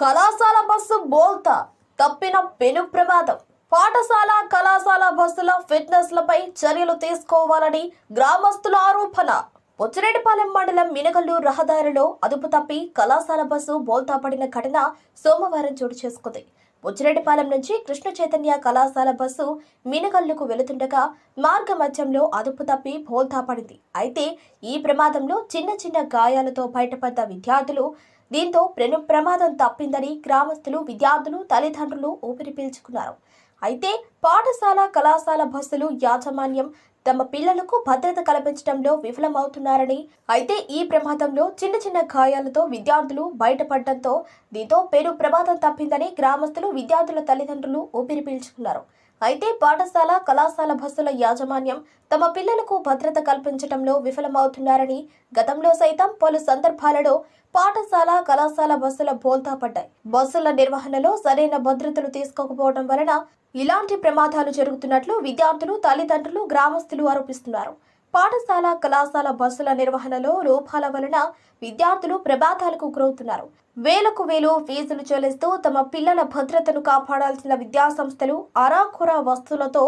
కళాశాల బస్సు బోల్తా తప్పిన పెను ప్రమాదం. పాఠశాల కళాశాల బస్సుల ఫిట్నెస్లపై చర్యలు తీసుకోవాలని గ్రామస్తుల ఆరోపణ. పొచ్చిరెడ్డిపాలెం మండలం మినగల్లు రహదారిలో అదుపు తప్పి కళాశాల బస్సు బోల్తా పడిన ఘటన సోమవారం చోటు చేసుకుంది. బుచ్చిరెడ్డిపాలెం నుంచి కృష్ణ చైతన్య కళాశాల బస్సు మినగల్లుకు వెళుతుండగా మార్గ మధ్యంలో అదుపు తప్పి బోల్తా పడింది. అయితే ఈ ప్రమాదంలో చిన్న చిన్న గాయాలతో బయటపడ్డ విద్యార్థులు దీంతో ప్రమాదం తప్పిందని గ్రామస్తులు విద్యార్థులు తల్లిదండ్రులు ఊపిరి పీల్చుకున్నారు. అయితే పాఠశాల కళాశాల బస్సులు యాజమాన్యం తమ పిల్లలకు భద్రత కల్పించడంలో విఫలమవుతున్నారని అయితే ఈ ప్రమాదంలో చిన్న చిన్న గాయాలతో విద్యార్థులు బయటపడడంతో దీంతో పెను ప్రమాదం తప్పిందని గ్రామస్తులు విద్యార్థుల తల్లిదండ్రులు ఊపిరి పీల్చుకున్నారు. అయితే పాఠశాల కళాశాల బస్సుల యాజమాన్యం తమ పిల్లలకు భద్రత కల్పించడంలో విఫలమవుతున్నారని గతంలో సైతం పలు సందర్భాలలో పాఠశాల కళాశాల బస్సుల బోల్తా పడ్డాయి. బస్సుల నిర్వహణలో సరైన భద్రతలు తీసుకోకపోవడం వలన ఇలాంటి ప్రమాదాలు జరుగుతున్నట్లు విద్యార్థులు తల్లిదండ్రులు గ్రామస్తులు ఆరోపిస్తున్నారు. పాఠశాల కళాశాల బస్సుల నిర్వహణలో లోపాల వలన విద్యార్థులు ప్రమాదాలకు గురవుతున్నారు. వేలకు వేలు ఫీజులు చెల్లిస్తూ తమ పిల్లల భద్రతను కాపాడాల్సిన విద్యాసంస్థలు అరాఖురా వస్తువులతో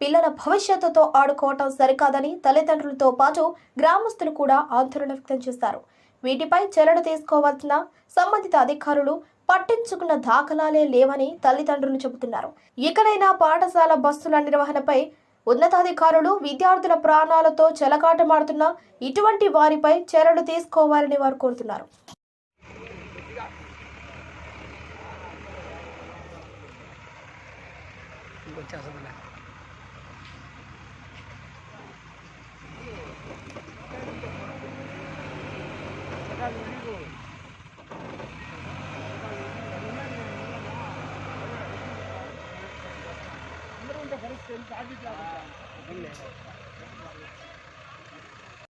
పిల్లల భవిష్యత్తుతో ఆడుకోవటం సరికాదని తల్లిదండ్రులతో పాటు గ్రామస్తులు కూడా ఆందోళన వ్యక్తం చేశారు. వీటిపై చర్యలు తీసుకోవాల్సిన సంబంధిత అధికారులు పట్టించుకున్న దాఖలాలే లేవని తల్లిదండ్రులు చెబుతున్నారు. ఇకనైనా పాఠశాల బస్సుల నిర్వహణపై ఉన్నతాధికారులు విద్యార్థుల ప్రాణాలతో చెలకాటమాడుతున్న ఇటువంటి వారిపై చర్యలు తీసుకోవాలని వారు కోరుతున్నారు. ఇంకొచ్చేస్తుందిలే เป็นการวิ